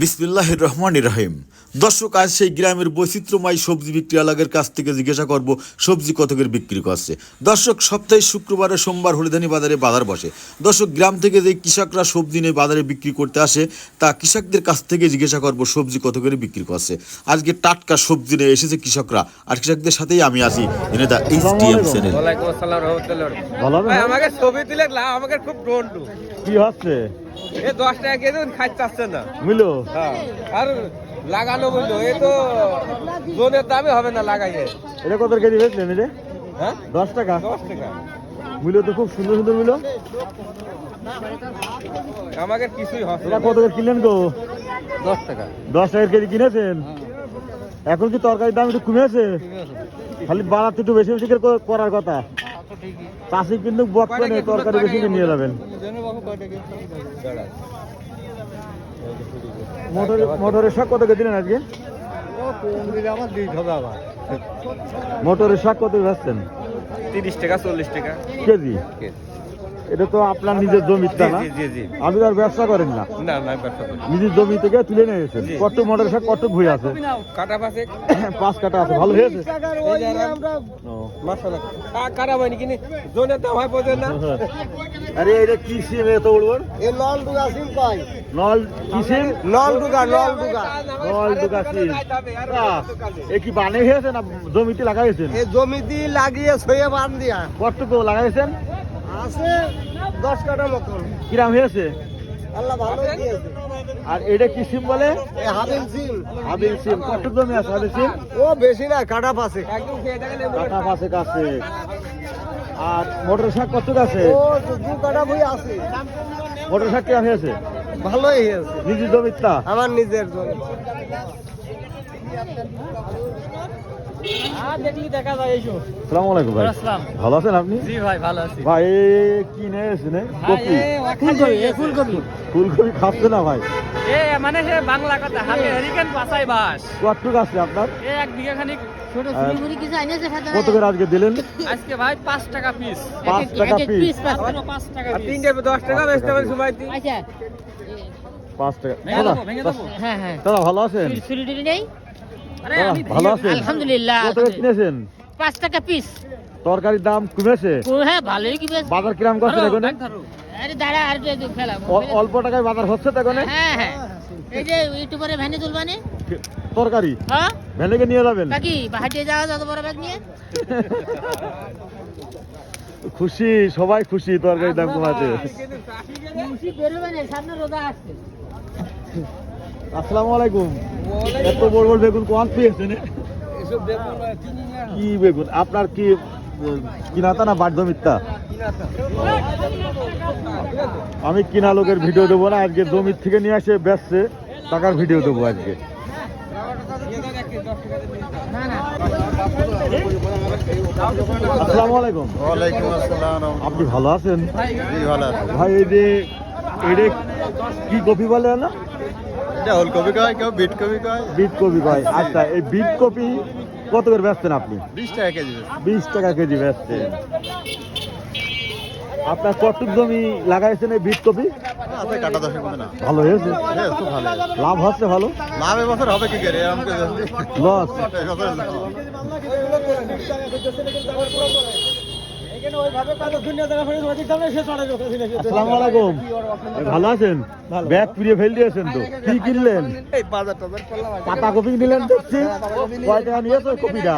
বিসমিল্লাহ রহমান রহিম। দর্শক আজ সেই গ্রামের বৈচিত্র্যময় সবজি বিক্রিয়ালয়ের কাছ থেকে জিজ্ঞাসা করব সবজি কতকের বিক্রি করছে? দর্শক সপ্তাহে শুক্রবারে সোমবার হলিধানি বাজারে বাজার বসে। দর্শক গ্রাম থেকে যে কৃষকরা সবজি নিয়ে বাজারে বিক্রি করতে আসে তা কৃষকদের কাছ থেকে জিজ্ঞাসা করব সবজি কত করে বিক্রি করছে? আজকে টাটকা সবজি নিয়ে এসেছে কৃষকরা। আর কৃষকদের সাথেই আমি আছি এনে দা এইচ এম চ্যানেল? আমাকে ছবি আমাকে খুব কি হচ্ছে? এ দশ টাকা কেজি খাইতে চাচ্ছে না। মিলো? হ্যাঁ। আর লাগানো বলল এ তো জোনের দামে হবে না লাগাইয়ে। এটা কত কেজি বেচলেন এটা হ্যাঁ? দশ টাকা? দশ টাকা। মিলো তো খুব সুন্দর সুন্দর মিলো। আমাকে কিছুই এটা কত করে কিনলেন গো? দশ টাকা। দশ টাকার কেজি কিনেছেন? এখন কি তরকারির দাম একটু কমেছে? খালি বাড়াতে একটু বেশি বেশি করে করার কথা। চাষি কিন্তু নেই তরকারি বেশি নিয়ে যাবেন। মোটরের শাক কত করে দিলেন আজকে? মোটরের শাক কত বেচছেন? তিরিশ টাকা চল্লিশ টাকা। কেজি। এটা তো আপনার নিজের জমিটা না? জি, জি, জি। আপনি তো আর ব্যবসা করেন না? না না ব্যবসা করি নিজের জমি থেকে তুলে নিয়ে গেছেন কত মোটর শাক কত ভুই আছে? কাটা পাঁচ। কাটা আছে ভালো হয়েছে। কাটা হয়নি কিনি? জোনের দাম হয় বোঝেন না? আরে এটা কি সিম এত বড় বড়? এ নল ডুগা সিম কয়? নল কি সিম? নল ডুগা নল ডুগা নল দুগা সিম। এ কি বানে হয়েছে না জমিতে লাগাইছেন? এ জমি দিয়ে লাগিয়ে ছয়ে বান দিয়া। কতটুকু লাগাইছেন? আছে দশ কাটা মতন। কিরাম হয়েছে? আল্লাহ ভালো দিয়েছে। আর এটা কি সিম বলে? হাবিল সিম। হাবিল সিম। কতটুকু জমি আছে হাবিল সিম? ও বেশি না কাটা পাশে একদম খেয়ে থাকলে কাটা পাশে কাছে আর মোটর শাক কত আছে? ও দু কাটা বই আছে। মোটর শাক কিরাম হয়েছে? ভালোই হয়েছে। নিজের জমিটা আমার নিজের জমি। সালাম আলাইকুম ভাই। ভালো আছেন আপনি? জি ভাই ভালো আছি। ভাই কি নিয়ে কপি। ফুলকপি ফুলকপি। ফুলকপি খাচ্ছে না ভাই। এ মানে সে বাংলা কথা হাতে হরিকেন পাসাই বাস। কতটুকু আছে আপনার? এ এক বিঘা খানিক আর কত করে আজকে দিলেন? আজকে ভাই পাঁচ টাকা পিস পাঁচ টাকা পিস এখনও টাকা। পিস তিনটে দশ টাকা বেচতে পারি আচ্ছা। টাকা। দাদা দেবো হ্যাঁ হ্যাঁ। দাদা ভালো আছেন? টুরি নেই? ভালো আছেন। আলহামদুলিল্লাহ কত করে কিনেছেন? পাঁচ টাকা পিস তরকারির দাম কমেছে? হ্যাঁ ভালোই কি বাজার কিরাম করছে ধরো, এখন আরে দাঁড়া আর ফেলা অল্প টাকায় বাজার হচ্ছে হ্যাঁ হ্যাঁ। এই যে ইউটিউবারে ভ্যানে তুলবানে। তরকারি? হ্যাঁ? ভ্যানেকে নিয়ে যাবেন? যাওয়া যত বড় ব্যাগ নিয়ে? খুশি সবাই খুশি তরকারির দাম কমাতে। খুশি বেরোবে না সামনে রোদা আসছে। আসসালামু আলাইকুম। এত বড় বড় বেগুন কোয়ান পেয়েছেন? কি বেগুন? আপনার কি কিনাতা না বাধ্য মিথ্যা আমি কিনা লোকের ভিডিও দেবো না আজকে জমির থেকে নিয়ে আসে বেচছে টাকার ভিডিও দেবো আজকে। আসসালামু আলাইকুম। ওয়ালাইকুম আসসালাম। আপনি ভালো আছেন? ভাই এই যে এটা কি কপি বলে না? এটা ওলকপি কয় কেউ বিট কপি কয়? বিট কপি কয়। আচ্ছা এই বিট কপি কত করে বেচছেন আপনি? বিশ টাকা কেজি বিশ টাকা কেজি বেচছেন আপনার কটুক জমি লাগাইছেন এই বিট কপি? না ভালো হয়েছে? হ্যাঁ ভালো লাভ হচ্ছে ভালো? লাভ এবছর হবে কি করে? লস আসসালামু আলাইকুম। ভালো আছেন? ব্যাগ পুড়িয়ে ফেল দিয়েছেন তো। কি কিনলেন? এই বাজার টাজার করলাম পাতা কপি নিলেন দেখছি কয় টাকা নিয়েছে কপিটা?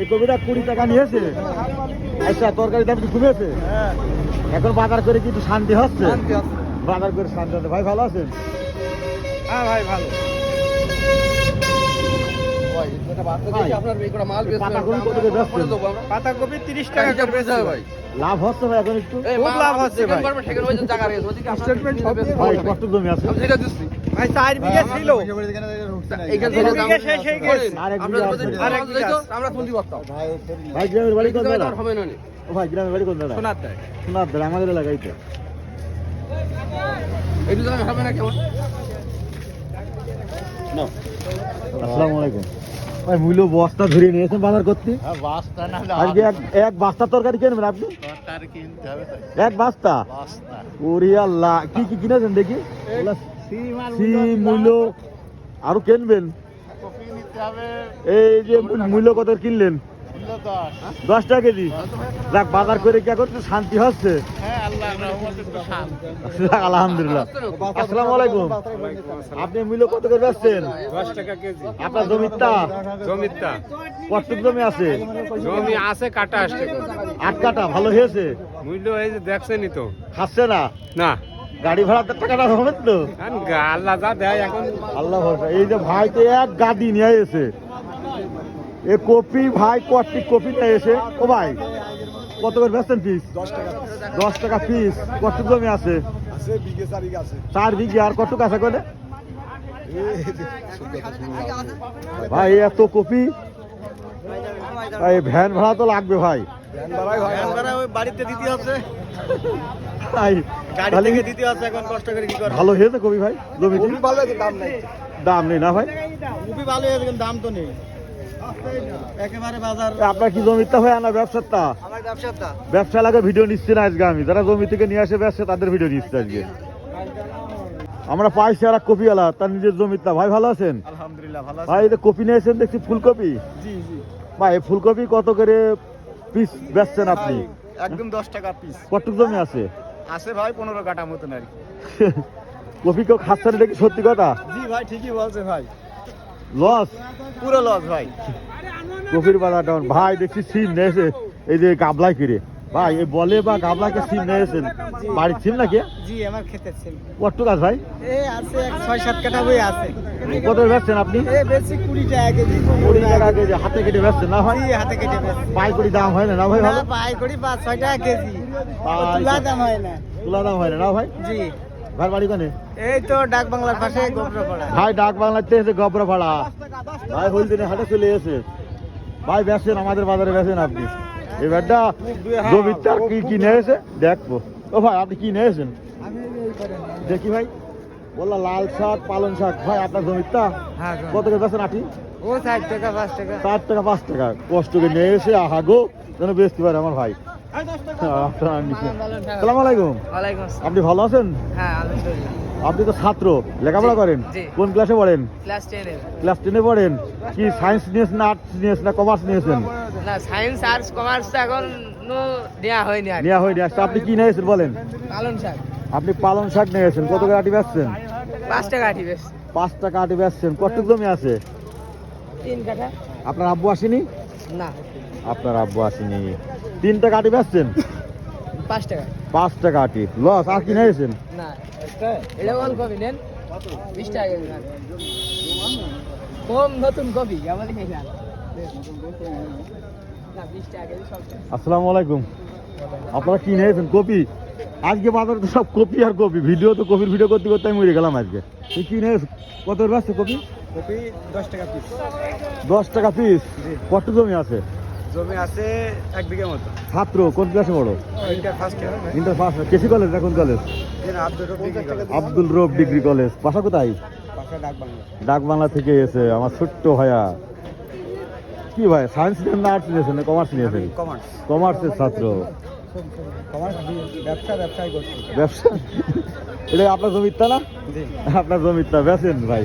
এই কপিটা কুড়ি টাকা নিয়েছে। আচ্ছা তরকারি দাম কি কমেছে? এখন বাজার করে কি একটু শান্তি হচ্ছে। বাজার করে শান্তি হচ্ছে। ভাই ভালো আছেন? হ্যাঁ ভাই ভালো। পাতা কপি কত করে বেচছেন? পাতাকপি তিরিশ টাকা করে বেচা ভাই। লাভ হচ্ছে ভাই এখন একটু? খুব লাভ হচ্ছে ভাই। স্টেটমেন্ট হবে ভাই। কত জমি আছে? ভাই চার বিঘা ছিল। তিন বিঘা শেষ হয়ে গেছে। আছে। আর এক বিঘা আছে। ভাই গ্রামের বাড়ি কোন দাদা ও ভাই গ্রামের বাড়ি কোন দাদা শোনার দেয় শোনার দাদা আমাদের এলাকায় তো। আসসালামু আলাইকুম। ভাই মূল্য বস্তা ধরে নিয়েছেন বাজার করতে? আজকে এক বস্তা তরকারি কিনবেন আপনি? এক বস্তা? ওরে আল্লাহ কি কি কিনেছেন দেখি? সিম মূল্য আরও কিনবেন? এই যে মূল্য কত কিনলেন? দশ। টাকা কেজি? যাক বাজার করে কি করতে শান্তি হচ্ছে? আলহামদুলিল্লাহ। আসসালামু আলাইকুম। আপনি মূল্য কত করে বেচছেন? দশ টাকা কেজি। আপনার জমিটা জমিটা কতটুক জমি আছে? জমি আছে কাটা আসছে আট কাটা ভালো হয়েছে? মূল্য এই যে দেখছেনই তো। খাচ্ছে না? না। গাড়ি টাকাটা হবে তো। আল্লাহ যা দেয় এখন। আল্লাহ এই যে ভাই তো এক গাদি নিয়ে এসে এ কপি ভাই কটি কপি নিয়ে এসে ও ভাই কত করে বেচছেন পিস দশ টাকা পিস কত জমি আছে? চার বিঘে আর কত কাছে করে? ভাই এত কপি? এই ভ্যান ভাড়া তো লাগবে ভাই। বাড়িতে দিতে হচ্ছে ভাই, গাড়ি তাহলে থেকে দিতে হচ্ছে এখন কষ্ট করে কি করে ভালো হয়েছে কপি ভাই দাম নেই। দাম নেই না ভাই? ভালো হয়েছে কিন্তু দাম তো নেই। আপনার কি জমিটা হয় না ব্যবসাটা ব্যবসা লাগে ভিডিও নিচ্ছে না আজকে আমি। যারা জমি থেকে নিয়ে আসে ব্যবসা তাদের ভিডিও নিচ্ছে আজকে। আমরা পাইছি আর কপিওয়ালা তার নিজের জমিটা ভাই ভালো আছেন? আলহামদুলিল্লাহ ভাই যে কপি নিয়েছেন দেখছি ফুলকপি। ভাই ফুলকপি কত করে পিস বেচছেন আপনি? একদম দশ টাকা পিস কতটুক জমি আছে? আছে ভাই পনেরো কাটা মতন আর কি। কপি কেউ খাচ্ছেন এটা কি সত্যি কথা? জি ভাই ঠিকই বলছে ভাই। লস পুরো লস ভাই। কপির বাজার ডাউন ভাই দেখছি সিম নিয়েছে এই যে গাবলাই কিরে। ভাই এই বলে বা গাবলাকে সিম নিয়েছেন বাড়ির সিম নাকি? জি আমার খেতে ছিল কতটুক আছে ভাই? এই আছে এক ছয় সাত কাটা বই আছে। কত বেচছেন আপনি? এই বেশি কুড়ি টাকা কেজি। কুড়ি টাকা কেজি। হাতে কেটে বেচছেন না ভাই? হাতে কেটে বেশি পাইকারি দাম হয় না না ভাই না পাই করি পাঁচ ছয় টাকা কেজি। তুলা দাম হয় না। তুলা দাম হয় না না ভাই? জি। ভাই বাড়ি কোনে এই তো ডাক বাংলার পাশে গোবরাপাড়া। ভাই ডাক বাংলাতে এসে গবরা ভাড়া ভাই হলদিনে হাটে চলে এসে ভাই আমাদের বাজারে বেচেন আপনি এবারটা কি কি নিয়েছে দেখব ও ভাই আপনি কি নিয়েছেন দেখি ভাই বললা লাল শাক পালং শাক ভাই আপনার জমিটা কত করে আটি ও ষাট টাকা পাঁচ টাকা চার টাকা পাঁচ টাকা কষ্ট করে নিয়ে এসে আহাগো যেন বেচতে পারে আমার ভাই আপনি ভালো আছেন? হ্যাঁ আপনি তো ছাত্র লেখাপড়া করেন। কোন ক্লাসে পড়েন? ক্লাস টেনে পড়েন? কি সায়েন্স নিয়েছেন না আর্টস নিয়েছেন না কমার্স নিয়েছেন? না সায়েন্স আর্টস কমার্স এখন নেওয়া হয়নি নেওয়া হয়নি। আচ্ছা আপনি কি নিয়েছেন বলেন? পালন শাক। আপনি পালং শাক নিয়েছেন। কত করে আটি বেচছেন? পাঁচ টাকা আটি বেশ পাঁচ টাকা আটি বেচছেন। কতটুক জমি আছে? তিন কাঠা। আপনার আব্বু আসেনি? না। আপনার আব্বু আসেনি। তিন টাকা আটি বেচছেন? পাঁচ টাকা। পাঁচ টাকা আটি লস আর কি নিয়েছেন? না এটা কোন নেন। বিশ টাকা কম নতুন কপি আমাদের আসসালামু আলাইকুম। আপনারা কি নিয়েছেন? কপি? আজকে বাজারে তো সব কপি আর কপি। ভিডিও তো কপির ভিডিও করতে করতে আমি মরে গেলাম আজকে। তুই কি নিয়েছ? কত করে কপি? কপি দশ টাকা পিস দশ টাকা পিস কত জমি আছে? জমি আছে এক বিঘা মতো। ছাত্র কোন ক্লাসে বড় inter first year inter KC college না কোন কলেজ আব্দুল রব ডিগ্রি কলেজ বাসা কোথায়? ডাক বাংলা। থেকে এসে আমার ছোট্ট ভাইয়া। কি ভাই সায়েন্স নিয়েছেন না আর্টস নিয়েছেন না কমার্স নিয়েছেন কমার্স কমার্সের ছাত্র। ব্যবসা এটা আপনার জমিটা না? আপনার জমিটা বেচেন ভাই।